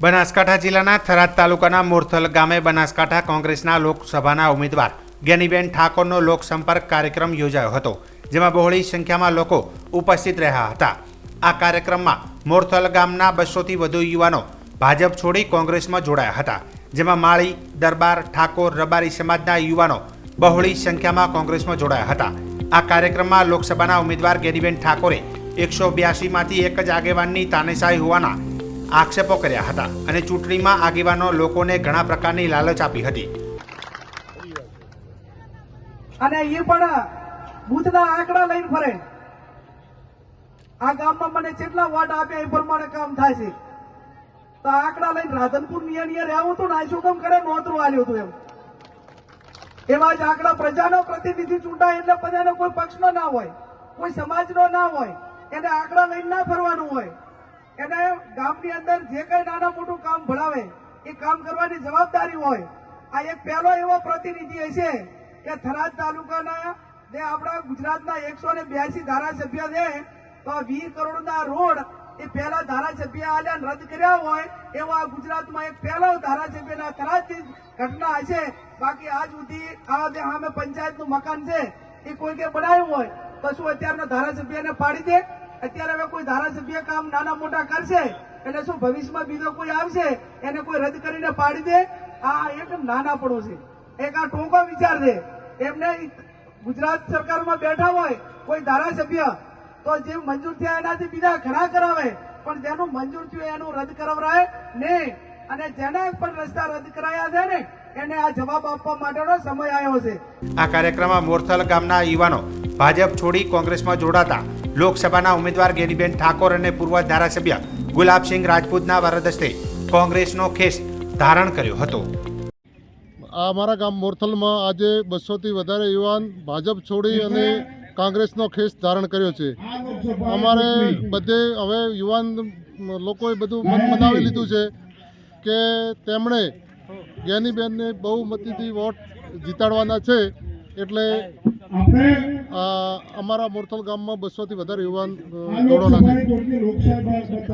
બનાસકાંઠા જિલ્લાના થરાદ તાલુકાના મોરથલ ગામે બનાસકાંઠા કોંગ્રેસના લોકસભાના ઉમેદવાર જ્ઞાનીબેન ઠાકોરનો લોકસંપર્ક કાર્યક્રમ યોજાયો હતો, જેમાં બહોળી સંખ્યામાં લોકો ઉપસ્થિત રહ્યા હતા. આ કાર્યક્રમમાં મોરથલ ગામના બસોથી વધુ યુવાનો ભાજપ છોડી કોંગ્રેસમાં જોડાયા હતા, જેમાં માળી, દરબાર, ઠાકોર, રબારી સમાજના યુવાનો બહોળી સંખ્યામાં કોંગ્રેસમાં જોડાયા હતા. આ કાર્યક્રમમાં લોકસભાના ઉમેદવાર ગેરીબેન ઠાકોરે એકસો બ્યાસીમાંથી એક જ આગેવાનની તાનેશાહી હોવાના આક્ષેપો કર્યા હતા અને ચૂંટણીમાં આગેવાનો લોકોને ઘણા પ્રકારની લાલચ આપી હતી. અને એ પણ બુથના આંકડા લઈને ફરે. આ ગામમાં મને કેટલા વોટ આપ્યા એ પ્રમાણે કામ થાય છે. તો આંકડા લઈને રાધનપુર નિયર નિયર આવું હતું ને આ શું કરે? નોતરું આવ્યું હતું એમ. એવા જ આંકડા પ્રજાનો પ્રતિનિધિ ચૂંટાય એટલે બધાનો કોઈ પક્ષનો ના હોય, કોઈ સમાજનો ના હોય. એને આંકડા લઈને ના ફરવાનું હોય. એને ગામની અંદર જે કઈ નાના મોટું કામ ભણાવે, એ કામ કરવાની જવાબદારી હોય. આ એક પહેલો એવો પ્રતિનિધિ હશે કે થરાદ તાલુકાના જે આપણા ગુજરાતના એકસો ને બ્યાસી ધારાસભ્ય છે, તો વીસ કરોડના રોડ એ પહેલા ધારાસભ્ય આલ્યા રદ કર્યા હોય, એવો ગુજરાતમાં એક પહેલો ધારાસભ્યના થરાદની ઘટના હશે. બાકી આજ સુધી આ જે સામે પંચાયતનું મકાન છે, એ કોઈ કે બનાવ્યું હોય, તો અત્યારના ધારાસભ્યને પાડી દે? અત્યારે હવે કોઈ ધારાસભ્ય કામ નાના મોટા કરશે, એટલે શું ભવિષ્યમાં બીજો કોઈ આવશે, એને કોઈ રદ કરીને પાડી દે? આ એક નાના પડો છે. એક આ ટૂંકો વિચાર છે. એમને ગુજરાત સરકારમાં બેઠા હોય, કોઈ ધારાસભ્ય, તો જે મંજૂર થયા એનાથી બીજા ઘણા કરાવે, પણ જેનું મંજૂર થયું એનું રદ કરાવરાય નહીં. અને જેના પણ રસ્તા રદ કરાયા છે ને, એને આ જવાબ આપવા માટેનો સમય આવ્યો છે. આ કાર્યક્રમમાં મોરથલ ગામના યુવાનો ભાજપ છોડી કોંગ્રેસમાં જોડાતા લોકસભાના ઉમેદવાર ગેરીબેન ઠાકોર અને પૂર્વ ધારાસભ્ય ગુલાબસિંહ રાજપૂતના વરદસ્તે કોંગ્રેસનો ખેસ ધારણ કર્યો હતો. અમારા ગામ મોરથલમાં આજે બસોથી વધારે યુવાન ભાજપ છોડી અને કોંગ્રેસનો ખેસ ધારણ કર્યો છે. અમારે બધે હવે યુવાન લોકોએ બધું મન બનાવી લીધું છે કે તેમણે જ્ઞાનીબેનને બહુમતીથી વોટ જીતાડવાના છે એટલે અમારા મોરથલ ગામમાં બસોથી વધારે યુવાન છે